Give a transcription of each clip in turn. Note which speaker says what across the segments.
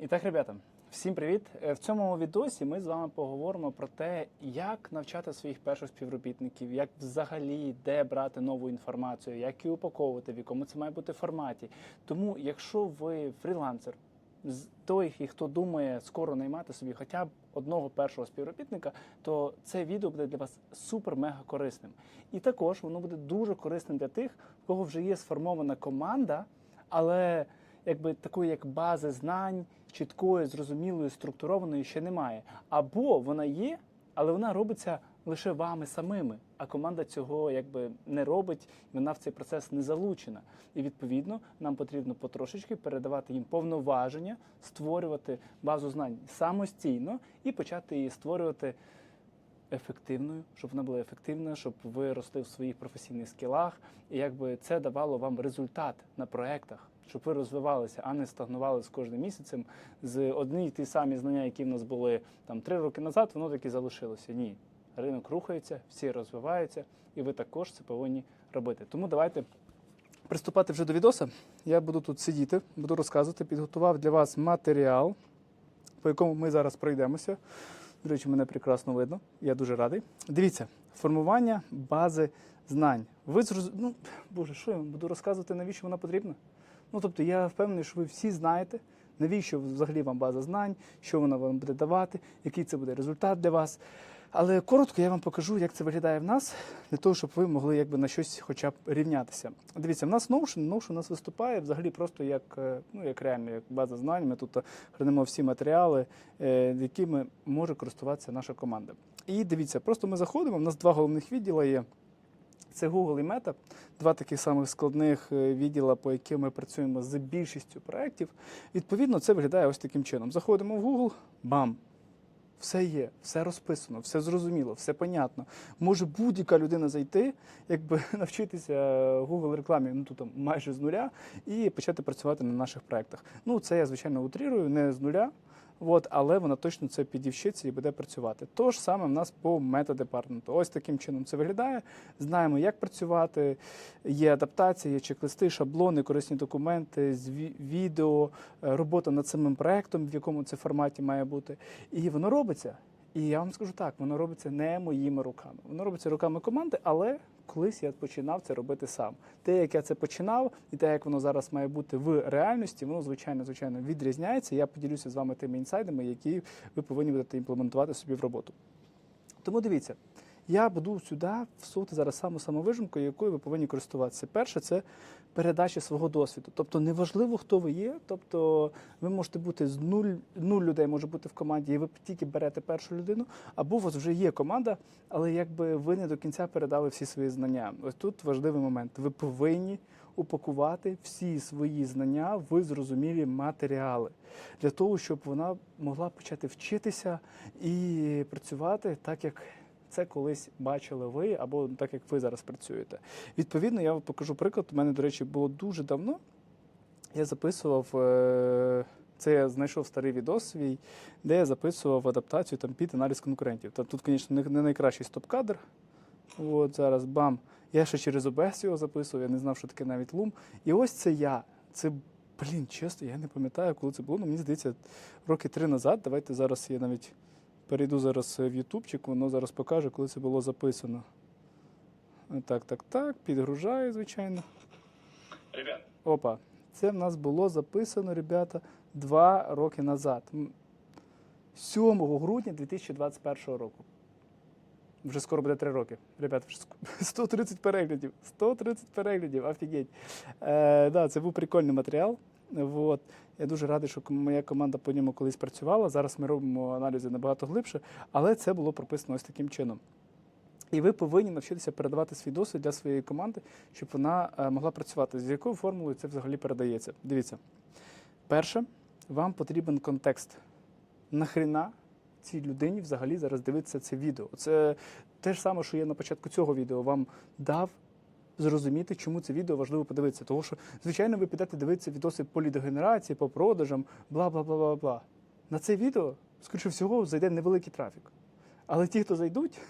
Speaker 1: І так, ребята, всім привіт! Е, В цьому відосі ми з вами поговоримо про те, як навчати своїх перших співробітників, як взагалі де брати нову інформацію, як її упаковувати, в якому це має бути форматі. Тому, якщо ви фрілансер, той, і хто думає скоро наймати собі хоча б одного першого співробітника, то це відео буде для вас супер-мега корисним. І також воно буде дуже корисним для тих, в кого вже є сформована команда, але якби такої як бази знань, чіткої, зрозумілої, структурованої ще немає. Або вона є, але вона робиться лише вами самими, а команда цього якби не робить, вона в цей процес не залучена. І відповідно нам потрібно потрошечки передавати їм повноваження, створювати базу знань самостійно і почати її створювати ефективною, щоб вона була ефективна, щоб ви росли в своїх професійних скілах, і якби це давало вам результат на проектах, щоб ви розвивалися, а не стагнували з кожним місяцем. З одні ті самі знання, які в нас були там три роки назад, воно таки залишилося. Ні, ринок рухається, всі розвиваються, і ви також це повинні робити. Тому давайте. Приступати вже до відоса. Я буду тут сидіти, буду розказувати. Підготував для вас матеріал, по якому ми зараз пройдемося. До речі, мене прекрасно видно. Я дуже радий. Дивіться, формування бази знань. Ви зроз... ну, Боже, що я вам буду розказувати, навіщо вона потрібна? Ну, тобто, я впевнений, що ви всі знаєте, навіщо взагалі вам база знань, що вона вам буде давати, який це буде результат для вас. Але коротко я вам покажу, як це виглядає в нас, для того, щоб ви могли якби на щось хоча б рівнятися. Дивіться, в нас Notion, Notion у нас виступає взагалі просто як, е, ну, як реально, як база знань. Ми тут хранимо всі матеріали, е, якими може користуватися наша команда. І дивіться, просто ми заходимо, в нас два головних відділа є. Це Google і Meta, два таких самих складних е, відділа, по яким ми працюємо з більшістю проєктів. Відповідно, це виглядає ось таким чином. Заходимо в Google, бам! Все є, все розписано, все зрозуміло, все понятно. Може будь-яка людина зайти, якби навчитися Google рекламі ну тут там майже з нуля, і почати працювати на наших проєктах. Ну це я звичайно утрірую, не з нуля. От, але вона точно це підівчиться і буде працювати. То ж саме в нас по метадепартаменту. Ось таким чином це виглядає. Знаємо, як працювати. Є адаптація, є чек-листи, шаблони, корисні документи, відео, е, робота над самим проектом, в якому це форматі має бути. І воно робиться. І я вам скажу так, воно робиться не моїми руками. Воно робиться руками команди, але колись я починав це робити сам. Те, як я це починав, і те, як воно зараз має бути в реальності, воно звичайно, звичайно відрізняється. Я поділюся з вами тими інсайдами, які ви повинні будете імплементувати собі в роботу. Тому дивіться, я буду сюди всунути зараз саму самовижимку, якою ви повинні користуватися. Перше, це передача свого досвіду. Тобто, неважливо, хто ви є. Тобто, ви можете бути з нуль, нуль людей може бути в команді, і ви тільки берете першу людину, або у вас вже є команда, але якби ви не до кінця передали всі свої знання. Ось тут важливий момент. Ви повинні упакувати всі свої знання в зрозумілі матеріали для того, щоб вона могла почати вчитися і працювати так, як це колись бачили ви, або так як ви зараз працюєте. Відповідно, я вам покажу приклад. У мене, до речі, було дуже давно. Я записував. е, Це я знайшов старий відос свій, де я записував адаптацію там під аналіз конкурентів. Та тут, звісно, не- найкращий стоп-кадр. От зараз бам. Я ще через OBS його записував, я не знав, що таке навіть лум. І ось це я. Це, блін, чесно, я не пам'ятаю, коли це було. Ну, мені здається, роки три назад. Давайте зараз я навіть перейду зараз в Ютубчик, воно зараз покаже, коли це було записано. Так, так, так, підгружаю, звичайно.
Speaker 2: Ребят,
Speaker 1: Опа, це в нас було записано, ребята, два роки назад. 7 грудня 2021 року. Вже скоро буде 3 роки. Ребята, вже 130 переглядів. 130 переглядів, офігеть. Е, да, це був прикольний матеріал. Вот. Я дуже радий, що моя команда по ньому колись працювала. Зараз ми робимо аналізи набагато глибше, але це було прописано ось таким чином. І ви повинні навчитися передавати свій досвід для своєї команди, щоб вона е, могла працювати. З якою формулою це взагалі передається? Дивіться, перше, вам потрібен контекст. Нахріна цій людині взагалі зараз дивитися це відео? Це те ж саме, що я на початку цього відео вам дав. Зрозуміти, чому це відео важливо подивитися. Тому що, звичайно, ви підете дивитися відоси по лідогенерації, по продажам, бла бла бла бла бла. На це відео, скоріше всього, зайде невеликий трафік. Але ті, хто зайдуть,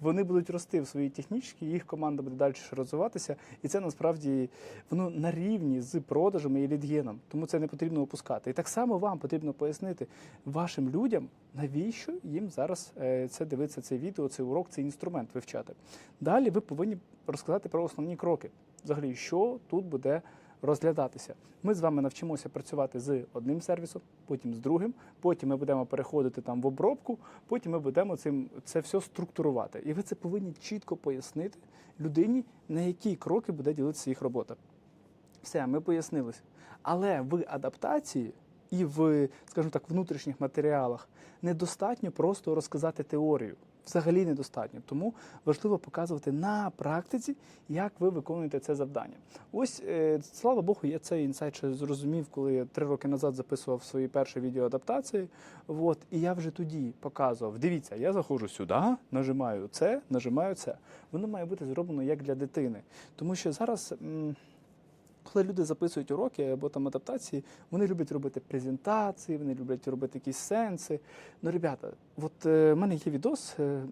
Speaker 1: вони будуть рости в своїй технічці, їх команда буде далі розвиватися, і це насправді воно на рівні з продажами і лідгеном. Тому це не потрібно опускати. І так само вам потрібно пояснити вашим людям, навіщо їм зараз е, це дивитися, це відео, цей урок, цей інструмент вивчати. Далі ви повинні розказати про основні кроки. Взагалі, що тут буде розглядатися. Ми з вами навчимося працювати з одним сервісом, потім з другим, потім ми будемо переходити там в обробку, потім ми будемо цим це все структурувати. І ви це повинні чітко пояснити людині, на які кроки буде ділитися їх робота. Все, ми пояснилися. Але в адаптації і в, скажімо так, внутрішніх матеріалах недостатньо просто розказати теорію. Взагалі недостатньо. Тому важливо показувати на практиці, як ви виконуєте це завдання. Ось, е, слава Богу, я цей інсайт ще зрозумів, коли я три роки назад записував свої перші відео адаптації. От, і я вже тоді показував: дивіться, я заходжу сюди, нажимаю це, нажимаю це. Воно має бути зроблено як для дитини. Тому що зараз. Коли люди записують уроки або там адаптації, вони люблять робити презентації, вони люблять робити якісь сенси. Ну, ребята, от е, в мене є відос. Е,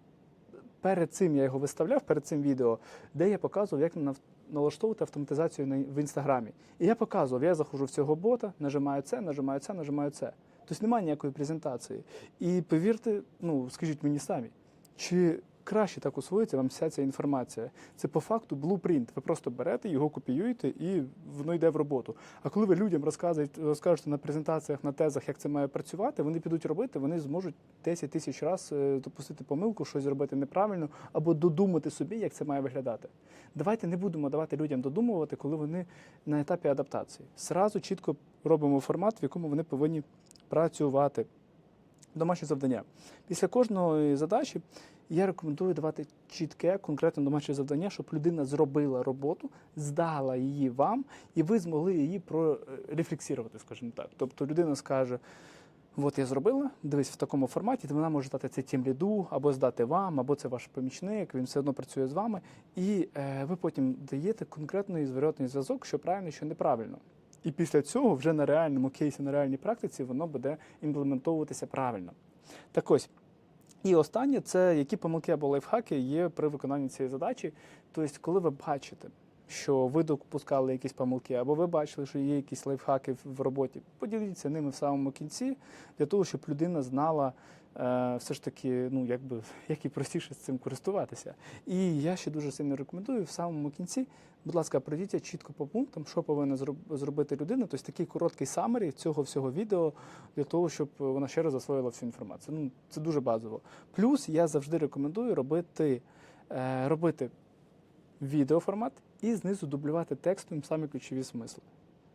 Speaker 1: перед цим я його виставляв, перед цим відео, де я показував, як нав- налаштовувати автоматизацію на, в інстаграмі. І я показував, я заходжу в цього бота, нажимаю це, нажимаю це, нажимаю це. Тобто немає ніякої презентації. І повірте, ну скажіть мені самі, чи краще так усвоїться вам вся ця інформація? Це по факту блупринт. Ви просто берете, його копіюєте і воно йде в роботу. А коли ви людям розкажете на презентаціях, на тезах, як це має працювати, вони підуть робити, вони зможуть 10 тисяч разів допустити помилку, щось зробити неправильно, або додумати собі, як це має виглядати. Давайте не будемо давати людям додумувати, коли вони на етапі адаптації. Зразу чітко робимо формат, в якому вони повинні працювати. Домашнє завдання. Після кожної задачі я рекомендую давати чітке, конкретне домашнє завдання, щоб людина зробила роботу, здала її вам, і ви змогли її прорефлексувати, скажімо так. Тобто людина скаже. От я зробила, дивись в такому форматі, то вона може дати це тім ліду, або здати вам, або це ваш помічник, він все одно працює з вами, і е, ви потім даєте конкретний зворотний зв'язок, що правильно, що неправильно. І після цього вже на реальному кейсі, на реальній практиці воно буде імплементовуватися правильно. Так ось. І останнє це які помилки або лайфхаки є при виконанні цієї задачі. Тобто, коли ви бачите, що ви допускали якісь помилки, або ви бачили, що є якісь лайфхаки в роботі, поділіться ними в самому кінці, для того, щоб людина знала все ж таки, ну якби як і простіше з цим користуватися. І я ще дуже сильно рекомендую в самому кінці. Будь ласка, пройдіть чітко по пунктам, що повинна зробити людина. Тобто такий короткий самері цього всього відео для того, щоб вона ще раз засвоїла всю інформацію. Ну це дуже базово. Плюс я завжди рекомендую робити, е, робити відеоформат і знизу дублювати текстом самі ключові смисли.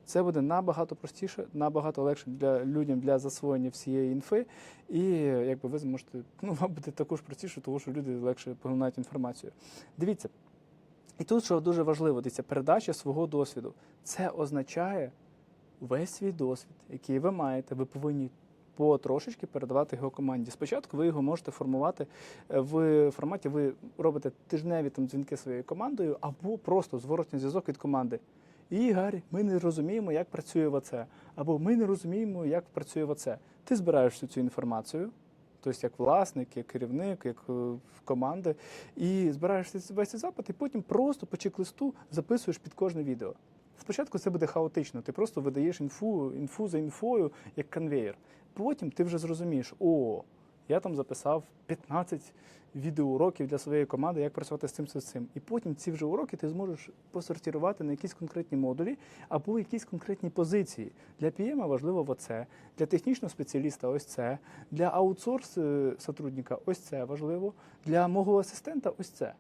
Speaker 1: Це буде набагато простіше, набагато легше для людям для засвоєння всієї інфи. І якби ви зможете, ну вам буде також простіше, тому що люди легше поглинають інформацію. Дивіться, і тут, що дуже важливо, дивіться, передача свого досвіду. Це означає весь свій досвід, який ви маєте, ви повинні потрошечки передавати його команді. Спочатку ви його можете формувати е, в форматі, ви робите тижневі там дзвінки своєю командою, або просто зворотній зв'язок від команди. Ігор, ми не розуміємо, як працює ВЦ, або ми не розуміємо, як працює ВЦ. Ти збираєш всю цю інформацію, тобто як власник, як керівник, як е, команди, і збираєш весь цей запит, і потім просто по чек-листу записуєш під кожне відео. Спочатку це буде хаотично, ти просто видаєш інфу, інфу за інфою, як конвейер. Потім ти вже зрозумієш, о, я там записав 15 відеоуроків для своєї команди, як працювати з цим з цим. І потім ці вже уроки ти зможеш посортувати на якісь конкретні модулі або якісь конкретні позиції. Для PM важливо оце, для технічного спеціаліста ось це, для аутсорс е, сотрудника ось це важливо, для мого асистента ось це.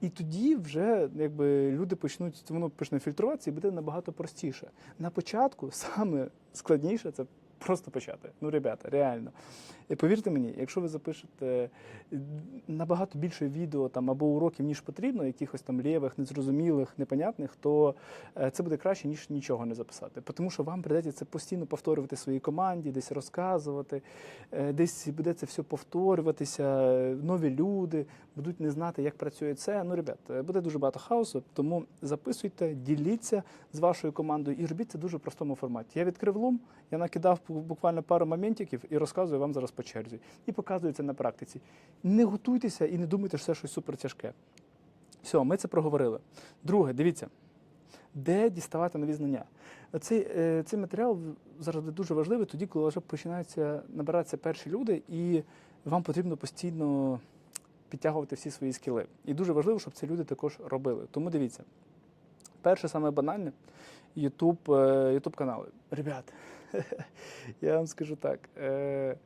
Speaker 1: І тоді вже якби люди почнуть, воно почне фільтруватися і буде набагато простіше. На початку саме складніше це просто почати. Ну, ребята, реально. І повірте мені, якщо ви запишете набагато більше відео там або уроків, ніж потрібно, якихось там лєвих, незрозумілих, непонятних, то е, це буде краще, ніж нічого не записати. Тому що вам прийдеться це постійно повторювати своїй команді, десь розказувати, е, десь буде це все повторюватися, е, нові люди будуть не знати, як працює це. Ну, ребят, е, буде дуже багато хаосу, тому записуйте, діліться з вашою командою і робіть це дуже простому форматі. Я відкрив лум, я накидав бу- буквально пару моментиків і розказую вам зараз по черзі. І показую це на практиці. Не готуйтеся і не думайте, що це щось супер тяжке. Все, ми це проговорили. Друге, дивіться, де діставати нові знання. Цей, е, цей матеріал зараз дуже важливий тоді, коли вже починаються набиратися перші люди, і вам потрібно постійно підтягувати всі свої скіли. І дуже важливо, щоб це люди також робили. Тому дивіться, перше саме банальне YouTube, е, YouTube канали. Ребят, я вам скажу так. е,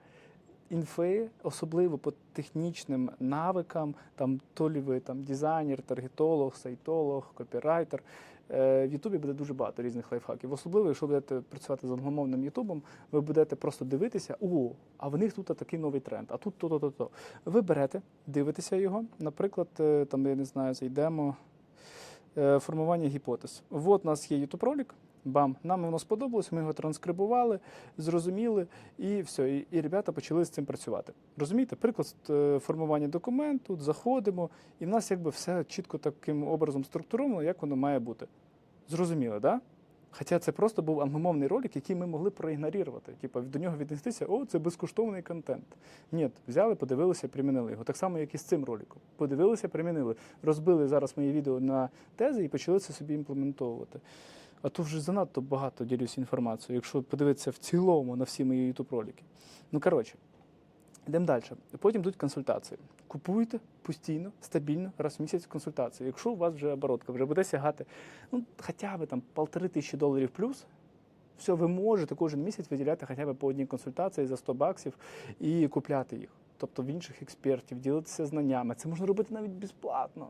Speaker 1: Інфи, особливо по технічним навикам, там то лі ви там дизайнер, таргетолог, сайтолог, копірайтер. е, В Ютубі буде дуже багато різних лайфхаків. Особливо, якщо будете працювати з англомовним Ютубом, ви будете просто дивитися, о, а в них тут такий новий тренд, а тут то-то, то-то. Ви берете, дивитеся його. Наприклад, е, там, я не знаю, зайдемо формування гіпотез. От у нас є YouTube ролик. Бам, нам воно сподобалось, ми його транскрибували, зрозуміли, і все. І, і ребята почали з цим працювати. Розумієте, приклад е, формування документу, заходимо, і в нас якби все чітко таким образом структуровано, як воно має бути. Зрозуміло? Да? Хоча це просто був англомовний ролик, який ми могли проігнорувати. Типу, до нього віднестися, о, це безкоштовний контент. Ні, взяли, подивилися, примінили його. Так само, як і з цим роликом. Подивилися, примінили. Розбили зараз мої відео на тези і почали це собі імплементовувати. А то вже занадто багато ділюся інформацією, якщо подивитися в цілому на всі мої youtube ролики. Ну, коротше, йдемо далі. Потім йдуть консультації. Купуйте постійно, стабільно, раз в місяць консультації. Якщо у вас вже оборотка вже буде сягати ну, хоча б там полтори тисячі доларів плюс, все, ви можете кожен місяць виділяти хоча б по одній консультації за 100 баксів і купляти їх. Тобто в інших експертів, ділитися знаннями. Це можна робити навіть безплатно.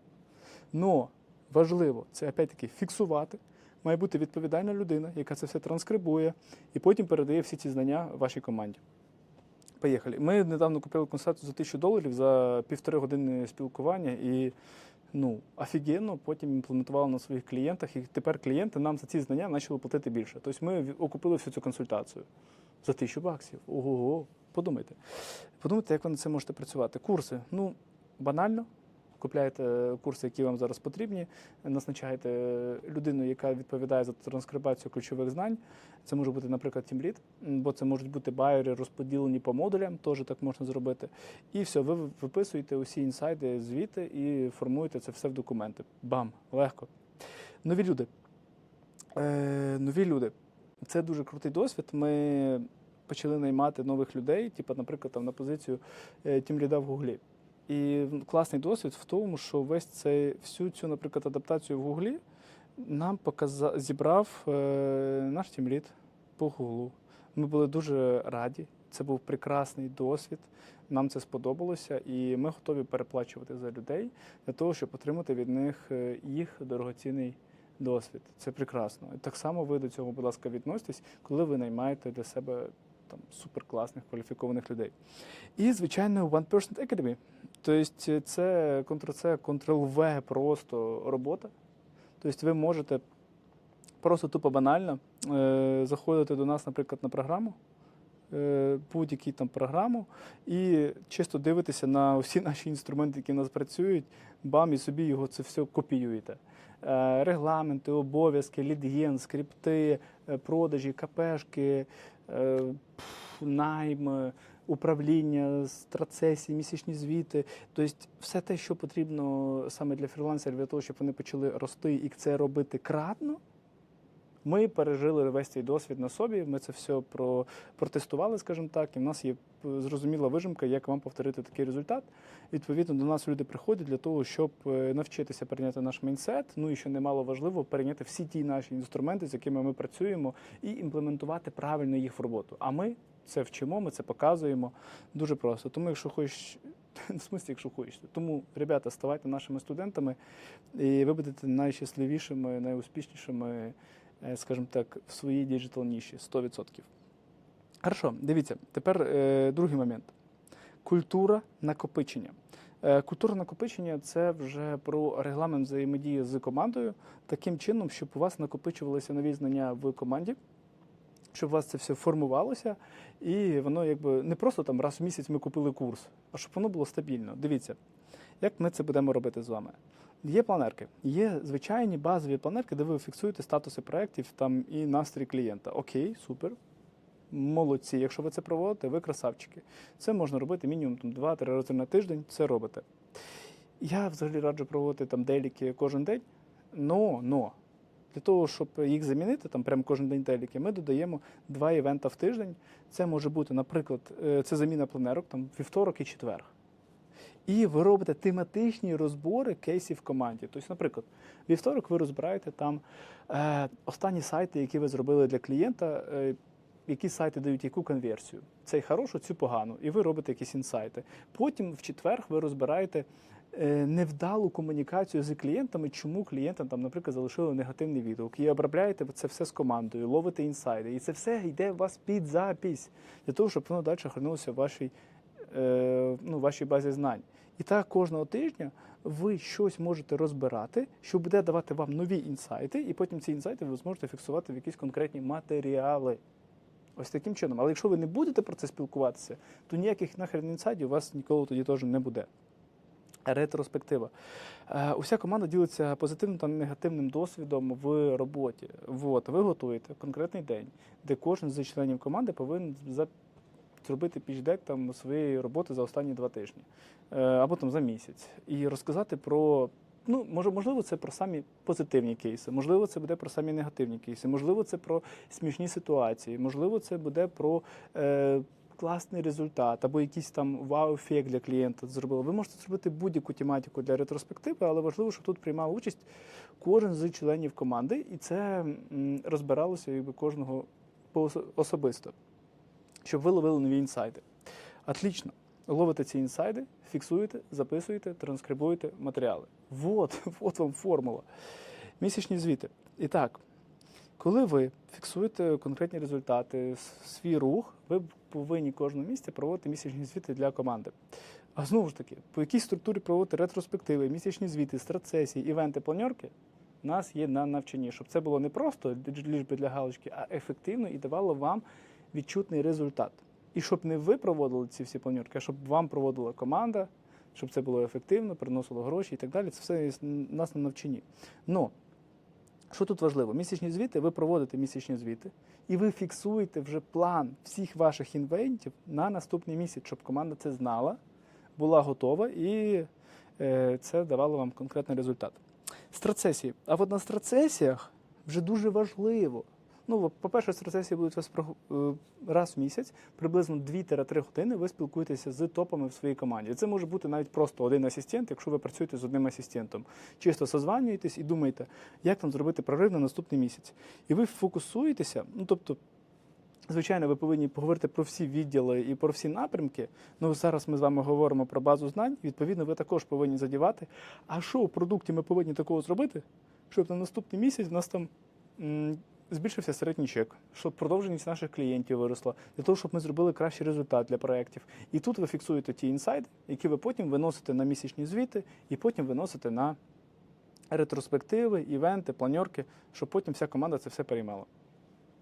Speaker 1: Но важливо це опять-таки фіксувати. Має бути відповідальна людина, яка це все транскрибує, і потім передає всі ці знання вашій команді. Поїхали. Ми недавно купили консультацію за тисячу доларів за півтори години спілкування і ну, офігенно потім імплементували на своїх клієнтах, і тепер клієнти нам за ці знання почали платити більше. Тобто ми окупили всю цю консультацію за тисячу баксів. Ого, подумайте. Подумайте, як ви на це можете працювати. Курси. Ну, банально. Купляєте курси, які вам зараз потрібні, назначаєте людину, яка відповідає за транскрибацію ключових знань. Це може бути, наприклад, тімліт, бо це можуть бути байери розподілені по модулям, теж так можна зробити. І все, ви виписуєте усі інсайди звіти і формуєте це все в документи. Бам! Легко. Нові люди. Е, нові люди. Це дуже крутий досвід. Ми почали наймати нових людей, типу, наприклад, там, на позицію е, тімліда в Гуглі. І класний досвід в тому, що весь цей всю цю, наприклад, адаптацію в Гуглі нам показав, зібрав е, наш тімліт по Гуглу. Ми були дуже раді. Це був прекрасний досвід. Нам це сподобалося, і ми готові переплачувати за людей для того, щоб отримати від них е, їх дорогоцінний досвід. Це прекрасно. І так само ви до цього, будь ласка, відноситесь, коли ви наймаєте для себе там суперкласних кваліфікованих людей. І, звичайно, One Person Academy. Тобто це Ctrl-C, Ctrl-V просто робота. Тобто ви можете просто тупо банально е, заходити до нас, наприклад, на програму, е, будь-яку там програму, і чисто дивитися на усі наші інструменти, які в нас працюють, бам, і собі його це все копіюєте. Е, регламенти, обов'язки, лідген, скрипти, е, продажі, капешки, е, найм, управління, страцесії, місячні звіти. Тобто все те, що потрібно саме для фрілансерів, для того, щоб вони почали рости і це робити кратно. Ми пережили весь цей досвід на собі. Ми це все про, протестували, скажімо так, і в нас є е, зрозуміла вижимка, як вам повторити такий результат. Відповідно, до нас люди приходять для того, щоб е, навчитися перейняти наш майнсет. Ну і що немало важливо, перейняти всі ті наші інструменти, з якими ми працюємо, і імплементувати правильно їх в роботу. А ми це вчимо, ми це показуємо дуже просто. Тому, якщо хочеш, в смислі, якщо хочете. Тому, ребята, ставайте нашими студентами, і ви будете найщасливішими, найуспішнішими, скажімо так, в своїй діджитал ніші 100%. Хорошо, дивіться, тепер е, другий момент. Культура накопичення. Е, Культура накопичення це вже про регламент взаємодії з командою таким чином, щоб у вас накопичувалися нові знання в команді, щоб у вас це все формувалося, і воно якби не просто там раз в місяць ми купили курс, а щоб воно було стабільно. Дивіться, як ми це будемо робити з вами. Є планерки, є звичайні базові планерки, де ви фіксуєте статуси проєктів там і настрій клієнта. Окей, супер. молодці. Якщо ви це проводите, ви красавчики. Це можна робити мінімум там, 2-3 рази на тиждень. Це робите. Я взагалі раджу проводити там деліки кожен день. Но, но для того, щоб їх замінити, там прямо кожен день деліки, ми додаємо два івента в тиждень. Це може бути, наприклад, е, це заміна планерок, там вівторок і четвер. І ви робите тематичні розбори кейсів в команді. Тобто, наприклад, вівторок ви розбираєте там е, останні сайти, які ви зробили для клієнта, е, які сайти дають яку конверсію. Цей хорошу, цю погану. І ви робите якісь інсайти. Потім в четвер ви розбираєте е, невдалу комунікацію з клієнтами, чому клієнтам там, наприклад, залишили негативний відгук. І обробляєте це все з командою, ловите інсайди. І це все йде у вас під запись для того, щоб воно далі хранилося в вашій, е, ну, вашій базі знань. І так кожного тижня ви щось можете розбирати, що буде давати вам нові інсайти, і потім ці інсайти ви зможете фіксувати в якісь конкретні матеріали. Ось таким чином. Але якщо ви не будете про це спілкуватися, то ніяких нахрен інсайдів у вас ніколи тоді теж не буде. Ретроспектива. Е, Уся команда ділиться позитивним та негативним досвідом в роботі. Вот, ви готуєте конкретний день, де кожен з членів команди повинен за- зробити пічдек там своєї роботи за останні два тижні е, або там за місяць, і розказати про. Ну, може, можливо, це про самі позитивні кейси, можливо, це буде про самі негативні кейси, можливо, це про смішні ситуації, можливо, це буде про е, класний результат або якийсь там вау-ефект для клієнта зробили. Ви можете зробити будь-яку тематику для ретроспективи, але важливо, щоб тут приймав участь кожен з членів команди, і це розбиралося якби кожного особисто, щоб ви ловили нові інсайди. Отлично. Ловите ці інсайди, фіксуєте, записуєте, транскрибуєте матеріали. Вот, от вам формула. Місячні звіти. І так, коли ви фіксуєте конкретні результати, свій рух, ви повинні кожного місяця проводити місячні звіти для команди. А знову ж таки, по якій структурі проводити ретроспективи, місячні звіти, стратсесії, івенти, планерки, нас є на навчанні, щоб це було не просто ліжби для галочки, а ефективно і давало вам відчутний результат. І щоб не ви проводили ці всі планерки, а щоб вам проводила команда, щоб це було ефективно, приносило гроші і так далі. Це все нас на навчанні. Но що тут важливо? Місячні звіти, ви проводите місячні звіти, і ви фіксуєте вже план всіх ваших інвентів на наступний місяць, щоб команда це знала, була готова і е, це давало вам конкретний результат. Страцесії. А от на страцесіях вже дуже важливо. Ну, по-перше, страцесії будуть у вас е, раз в місяць, приблизно 2-3 години ви спілкуєтеся з топами в своїй команді. Це може бути навіть просто один асистент, якщо ви працюєте з одним асистентом. Чисто созванюєтесь і думаєте, як там зробити прорив на наступний місяць. І ви фокусуєтеся, ну тобто. Звичайно, ви повинні поговорити про всі відділи і про всі напрямки. Ну зараз ми з вами говоримо про базу знань. Відповідно, ви також повинні задівати. А що в продукті ми повинні такого зробити, щоб на наступний місяць в нас там збільшився середній чек, щоб продовженість наших клієнтів виросла, для того, щоб ми зробили кращий результат для проєктів. І тут ви фіксуєте ті інсайди, які ви потім виносите на місячні звіти, і потім виносите на ретроспективи, івенти, планерки, щоб потім вся команда це все переймала.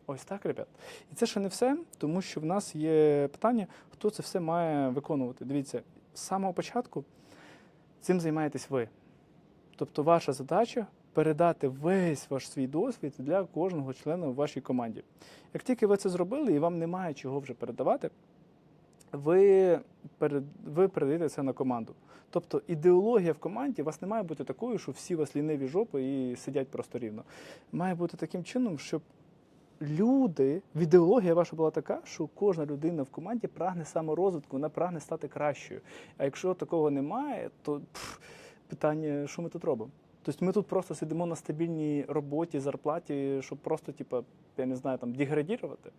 Speaker 1: Ось так, ребят. І це ще не все, тому що в нас є питання, хто це все має виконувати. Дивіться, з самого початку цим займаєтесь ви. Тобто ваша задача передати весь ваш свій досвід для кожного члена в вашій команді. Як тільки ви це зробили і вам немає чого вже передавати, ви, перед, ви передаєте це на команду. Тобто ідеологія в команді у вас не має бути такою, що всі вас ліниві жопи і сидять просто рівно. Має бути таким чином, щоб люди, ідеологія ваша була така, що кожна людина в команді прагне саморозвитку, вона прагне стати кращою. А якщо такого немає, то пф, питання, що ми тут робимо? Тобто ми тут просто сидимо на стабільній роботі, зарплаті, щоб просто, типу, я не знаю, там деградірувати.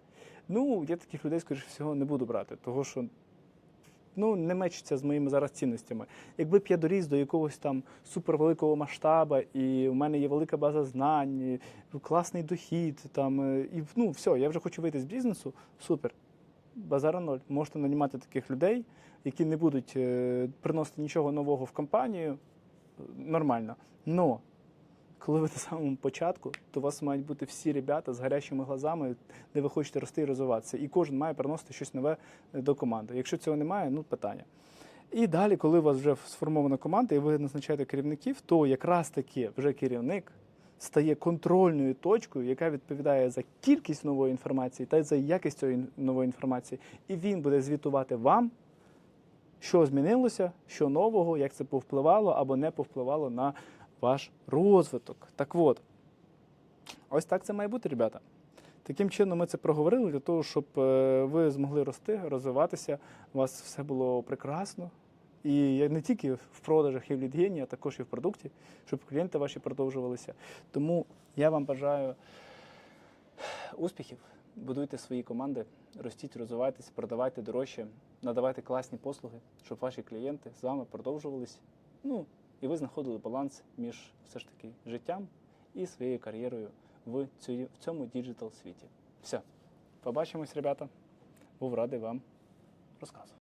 Speaker 1: Ну, я таких людей, скоріше всього, не буду брати, того що ну, не мечиться з моїми зараз цінностями. Якби б я доріс до якогось там супервеликого масштабу, і в мене є велика база знань, класний дохід, там, е, і ну, все, я вже хочу вийти з бізнесу, супер. Базара ноль. Можете нанімати таких людей, які не будуть е, приносити нічого нового в компанію. Нормально. Но коли ви на самому початку, то у вас мають бути всі ребята з гарячими глазами, де ви хочете рости і розвиватися. І кожен має приносити щось нове е, до команди. Якщо цього немає, ну питання. І далі, коли у вас вже сформована команда, і ви назначаєте керівників, то якраз таки вже керівник стає контрольною точкою, яка відповідає за кількість нової інформації та за якість цієї нової інформації. І він буде звітувати вам, що змінилося, що нового, як це повпливало або не повпливало на ваш розвиток. Так от, ось так це має бути, ребята. Таким чином, ми це проговорили для того, щоб е, ви змогли рости, розвиватися, у вас все було прекрасно. І не тільки в продажах і в лідгені, а також і в продукті, щоб клієнти ваші продовжувалися. Тому я вам бажаю успіхів, будуйте свої команди, ростіть, розвивайтеся, продавайте дорожче, надавайте класні послуги, щоб ваші клієнти з вами продовжувалися. Ну, і ви знаходили баланс між все ж таки життям і своєю кар'єрою в цьому діджитал світі. Все, побачимось, ребята. Був радий вам розказувати.